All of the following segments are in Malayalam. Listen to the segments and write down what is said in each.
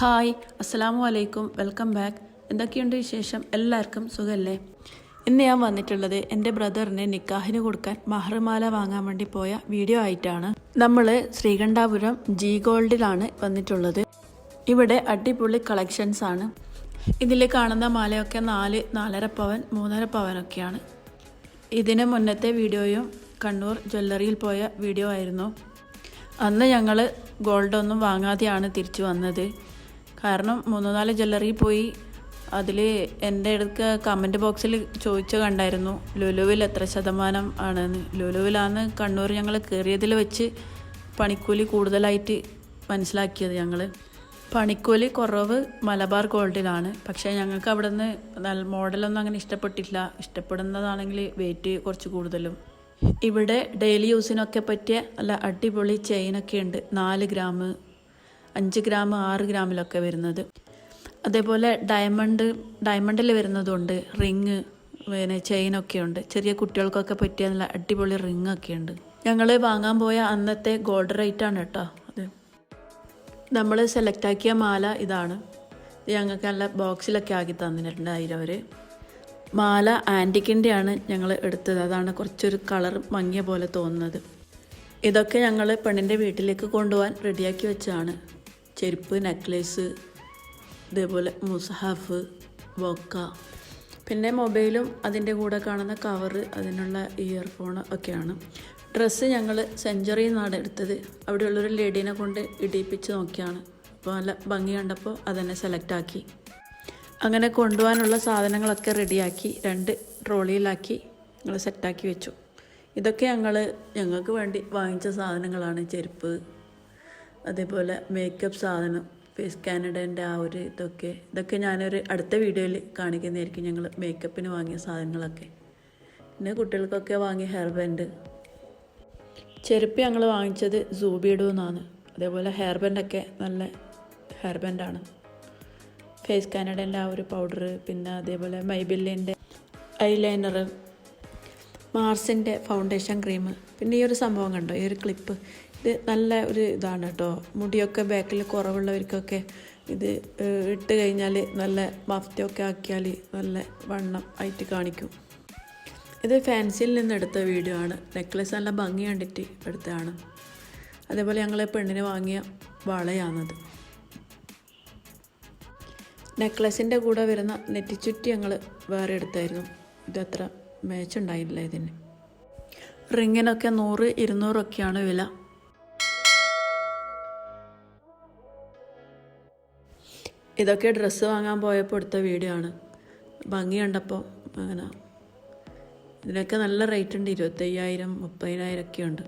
ഹായ് അസ്സലാമു അലൈക്കും വെൽക്കം ബാക്ക്. എന്തൊക്കെയുണ്ട് വിശേഷം? എല്ലാവർക്കും സുഖമല്ലേ ഇന്ന് ഞാൻ വന്നിട്ടുള്ളത് എന്റെ ബ്രദറിനെ നിക്കാഹിന് കൊടുക്കാൻ മഹർമാല വാങ്ങാൻ വേണ്ടി പോയ വീഡിയോ ആയിട്ടാണ്. നമ്മൾ ശ്രീകണ്ഠാപുരം ജി ഗോൾഡിലാണ് വന്നിട്ടുള്ളത്. ഇവിടെ അടിപൊളി കളക്ഷൻസ് ആണ്. ഇതിൽ കാണുന്ന മാലയൊക്കെ നാല് നാലര പവൻ മൂന്നര പവനൊക്കെയാണ് ഇതിന് മുന്നത്തെ വീഡിയോയും കണ്ണൂർ ജ്വല്ലറിയിൽ പോയ വീഡിയോ ആയിരുന്നു. അന്ന് ഞങ്ങൾ ഗോൾഡൊന്നും വാങ്ങാതെയാണ് തിരിച്ചു വന്നത്. കാരണം മൂന്ന് നാല് ജ്വല്ലറി പോയി. അതിൽ എന്റെ അടുക്ക കമന്റ് ബോക്സിൽ ചോദിച്ചു കണ്ടായിരുന്നു ലുലുവിൽ എത്ര ശതമാനം ആണെന്ന്? ലുലുവിലാണ് കണ്ണൂർ ഞങ്ങൾ കയറിയതിൽ വെച്ച് പണിക്കൂലി കൂടുതലായിട്ട് മനസ്സിലാക്കിയത് ഞങ്ങൾ പണിക്കൂലി കുറവ് മലബാർ ഗോൾഡിലാണ്. പക്ഷേ ഞങ്ങൾക്ക് അവിടെ നിന്ന് മോഡലൊന്നും അങ്ങനെ ഇഷ്ടപ്പെട്ടില്ല. ഇഷ്ടപ്പെടുന്നതാണെങ്കിൽ വെയിറ്റ് കുറച്ച് കൂടുതലും. ഇവിടെ ഡെയിലി യൂസിനൊക്കെ പറ്റിയ നല്ല അടിപൊളി ചെയിനൊക്കെ ഉണ്ട്. നാല് ഗ്രാം അഞ്ച് ഗ്രാം ആറ് ഗ്രാമിലൊക്കെ വരുന്നത്. അതേപോലെ ഡയമണ്ട് ഡയമണ്ടിൽ വരുന്നതുണ്ട്. റിങ് പിന്നെ ചെയിനൊക്കെ ഉണ്ട് ചെറിയ കുട്ടികൾക്കൊക്കെ പറ്റിയ നല്ല അടിപൊളി റിങ് ഒക്കെ ഉണ്ട് ഞങ്ങൾ വാങ്ങാൻ പോയ അന്നത്തെ ഗോൾഡ് റേറ്റ് ആണ് കേട്ടോ അത്. നമ്മൾ സെലക്ട് ആക്കിയ മാല ഇതാണ്. ഇത് ഞങ്ങൾക്ക് നല്ല ബോക്സിലൊക്കെ ആക്കി തന്നിട്ടുണ്ടായിരുന്നു അവർ മാല ആന്റിക്കിന്റെയാണ് ഞങ്ങൾ എടുത്തത്. അതാണ് കുറച്ചൊരു കളർ മങ്ങിയ പോലെ തോന്നുന്നത്. ഇതൊക്കെ ഞങ്ങൾ പെണ്ണിന്റെ വീട്ടിലേക്ക് കൊണ്ടുപോകാൻ റെഡിയാക്കി വെച്ചതാണ്. ചെരുപ്പ് നെക്ലേസ് ഇതേപോലെ മുസഹഫ് ബൊക്ക പിന്നെ മൊബൈലും അതിന്റെ കൂടെ കാണുന്ന കവറ് അതിനുള്ള ഇയർഫോൺ ഒക്കെയാണ്. ഡ്രസ്സ് ഞങ്ങൾ സെഞ്ചുറിയിൽ നിന്നാണ് എടുത്തത്. അവിടെയുള്ളൊരു ലേഡീനെ കൊണ്ട് ഇടിയിപ്പിച്ച് നോക്കിയാണ്. അപ്പോൾ നല്ല ഭംഗി കണ്ടപ്പോൾ അതന്നെ സെലക്ട് ആക്കി. അങ്ങനെ കൊണ്ടുപോകാനുള്ള സാധനങ്ങളൊക്കെ റെഡിയാക്കി രണ്ട് ട്രോളിയിലാക്കി ഞങ്ങൾ സെറ്റാക്കി വെച്ചു. ഇതൊക്കെ ഞങ്ങൾ ഞങ്ങൾക്ക് വേണ്ടി വാങ്ങിച്ച സാധനങ്ങളാണ് ചെരുപ്പ് അതേപോലെ മേക്കപ്പ് സാധനം ഫേസ് കാനഡേന്റെ ആ ഒരു ഇതൊക്കെ. ഇതൊക്കെ ഞാനൊരു അടുത്ത വീഡിയോയിൽ കാണിക്കുന്നതായിരിക്കും ഞങ്ങൾ മേക്കപ്പിന് വാങ്ങിയ സാധനങ്ങളൊക്കെ. പിന്നെ കുട്ടികൾക്കൊക്കെ വാങ്ങിയ ഹെയർ ബാൻഡ് ചെരുപ്പ് ഞങ്ങൾ വാങ്ങിച്ചത് സൂബിയുടെ എന്നാണ് അതേപോലെ ഹെയർ ബാൻഡൊക്കെ നല്ല ഹെയർ ബാൻഡാണ് ഫേസ് കാനഡേന്റെ ആ ഒരു പൗഡർ പിന്നെ അതേപോലെ മൈബില്ലിന്റെ ഐലൈനർ മാർസിന്റെ ഫൗണ്ടേഷൻ ക്രീം പിന്നെ ഈ ഒരു സംഭവം കണ്ടോ? ഈ ഒരു ക്ലിപ്പ് ഇത് നല്ല ഒരു ഇതാണ് കേട്ടോ. മുടിയൊക്കെ ബാക്കിൽ കുറവുള്ളവർക്കൊക്കെ ഇത് ഇട്ട് കഴിഞ്ഞാൽ നല്ല മഫ്തിയൊക്കെ ആക്കിയാൽ നല്ല വണ്ണം ആയിട്ട് കാണിക്കും. ഇത് ഫാൻസിയിൽ നിന്ന് എടുത്ത വീഡിയോ ആണ്. നെക്ലസ് നല്ല ഭംഗി കണ്ടിട്ട് എടുത്തതാണ്. അതേപോലെ ഞങ്ങൾ പെണ്ണിന് വാങ്ങിയ വളയാണത്. നെക്ലസിന്റെ കൂടെ വരുന്ന നെറ്റിച്ചുറ്റി ഞങ്ങൾ വേറെ എടുത്തായിരുന്നു. ഇതത്ര മേച്ചുണ്ടായില്ല ഇതിന്. റിങ്ങിനൊക്കെ നൂറ് ഇരുന്നൂറൊക്കെയാണ് വില. ഇതൊക്കെ ഡ്രസ്സ് വാങ്ങാൻ പോയപ്പോൾ എടുത്ത വീഡിയോ ആണ് ഭംഗി കണ്ടപ്പോൾ അങ്ങനെ. ഇതിനൊക്കെ നല്ല റേറ്റ് ഉണ്ട്. ഇരുപത്തയ്യായിരം മുപ്പതിനായിരം ഒക്കെ ഉണ്ട്.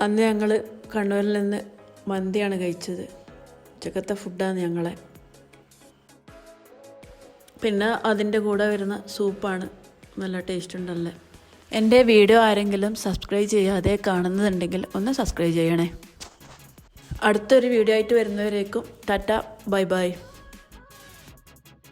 അന്ന് ഞങ്ങൾ കണ്ണൂരിൽ നിന്ന് മന്തിയാണ് കഴിച്ചത്. ഉച്ചക്കത്തെ ഫുഡാണ് ഞങ്ങളെ. പിന്നെ അതിന്റെ കൂടെ വരുന്ന സൂപ്പാണ് നല്ല ടേസ്റ്റ് ഉണ്ടല്ലേ? എന്റെ വീഡിയോ ആരെങ്കിലും സബ്സ്ക്രൈബ് ചെയ്യാതെ കാണുന്നുണ്ടെങ്കിൽ ഒന്ന് സബ്സ്ക്രൈബ് ചെയ്യണേ. അടുത്തൊരു വീഡിയോ ആയിട്ട് വരുന്നവരേക്കും ടാറ്റ ബൈ ബൈ.